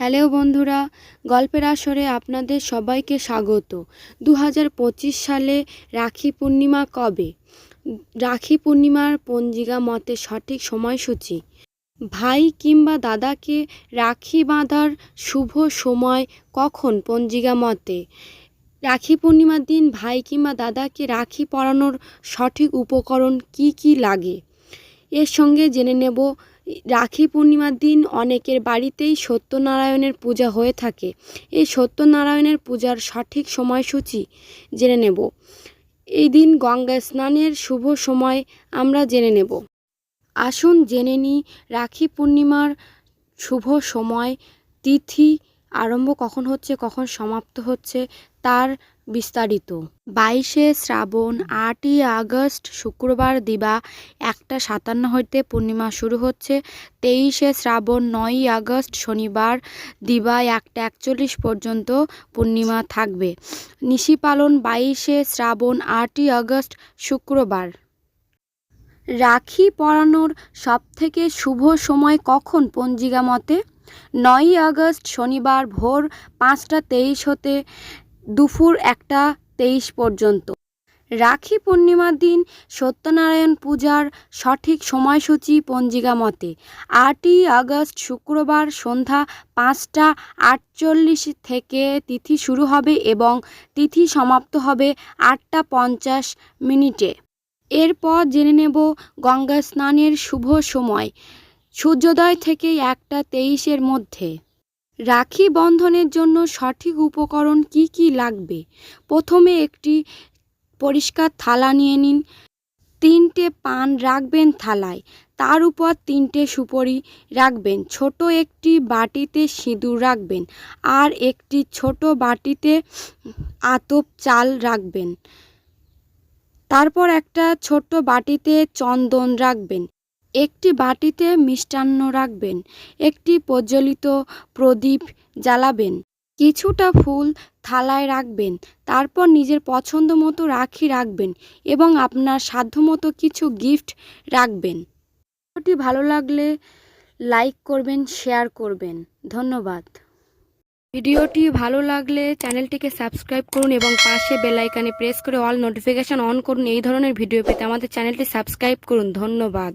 Hello বন্ধুরা, গল্পের আসরে আপনাদের সবাইকে স্বাগত। দু হাজার পঁচিশ সালে রাখি পূর্ণিমা কবে? রাখি পূর্ণিমার পঞ্জিকা মতে সঠিক সময়সূচি? ভাই কিংবা দাদাকে রাখি বাঁধার শুভ সময় কখন? পঞ্জিকা মতে, রাখি পূর্ণিমার দিন ভাই কিংবা দাদাকে রাখি পরানোর সঠিক উপকরণ কি কি লাগে? এর সঙ্গে জেনে নেব রাখি পূর্ণিমার দিন অনেকের বাড়িতেই সত্যনারায়ণের পূজা হয়ে থাকে। এই সত্যনারায়ণের পূজার সঠিক সময়সূচি জেনে নেব। এই দিন গঙ্গা স্নানের শুভ সময় আমরা জেনে নেব। আসুন জেনে নিই রাখি পূর্ণিমার শুভ সময়, তিথি, আরম্ভ কখন হচ্ছে, কখন সমাপ্ত হচ্ছে, তার বিস্তারিত। বাইশে শ্রাবণ আটই আগস্ট, শুক্রবার দিবা একটা সাতান্ন হইতে পূর্ণিমা শুরু হচ্ছে। তেইশে শ্রাবণ নয়ই আগস্ট, শনিবার দিবা একটা একচল্লিশ পর্যন্ত পূর্ণিমা থাকবে। নিশি পালন বাইশে শ্রাবণ আটই আগস্ট, শুক্রবার। রাখি পরানোর সবথেকে শুভ সময় কখন পঞ্জিকা মতে? নয়ই আগস্ট, শনিবার ভোর পাঁচটা তেইশ হতে দুপুর একটা তেইশ পর্যন্ত। রাখি পূর্ণিমার দিন সত্যনারায়ণ পূজার সঠিক সময়সূচি পঞ্জিকা মতে আটই আগস্ট শুক্রবার সন্ধ্যা পাঁচটা আটচল্লিশ থেকে তিথি শুরু হবে এবং তিথি সমাপ্ত হবে আটটা পঞ্চাশ মিনিটে। এরপর জেনে নেব গঙ্গা স্নানের শুভ সময়। সূর্যোদয় থেকে একটা তেইশের মধ্যে। রাখি বন্ধনের জন্য সঠিক উপকরণ কি কি লাগবে? প্রথমে একটি পরিষ্কার থালা নিয়ে নিন। তিনটে পান রাখবেন থালায়। তার উপর তিনটে সুপরি রাখবেন। ছোট একটি বাটিতে সিঁদুর রাখবেন আর একটি ছোট বাটিতে আতপ চাল রাখবেন। তারপর একটা ছোট্ট বাটিতে চন্দন রাখবেন। একটি বাটিতে মিষ্টান্ন রাখবেন, একটি প্রজ্বলিত প্রদীপ জ্বালাবেন, কিছুটা ফুল থালায় রাখবেন, তারপর নিজের পছন্দ মতো রাখি রাখবেন এবং আপনার সাধ্যমতো কিছু গিফট রাখবেন। ভিডিওটি ভালো লাগলে লাইক করবেন, শেয়ার করবেন। ধন্যবাদ। ভিডিওটি ভালো লাগলে চ্যানেলটিকে সাবস্ক্রাইব করুন এবং পাশে বেলাইকানে প্রেস করে অল নোটিফিকেশন অন করুন। এই ধরনের ভিডিও পেতে আমাদের চ্যানেলটি সাবস্ক্রাইব করুন। ধন্যবাদ।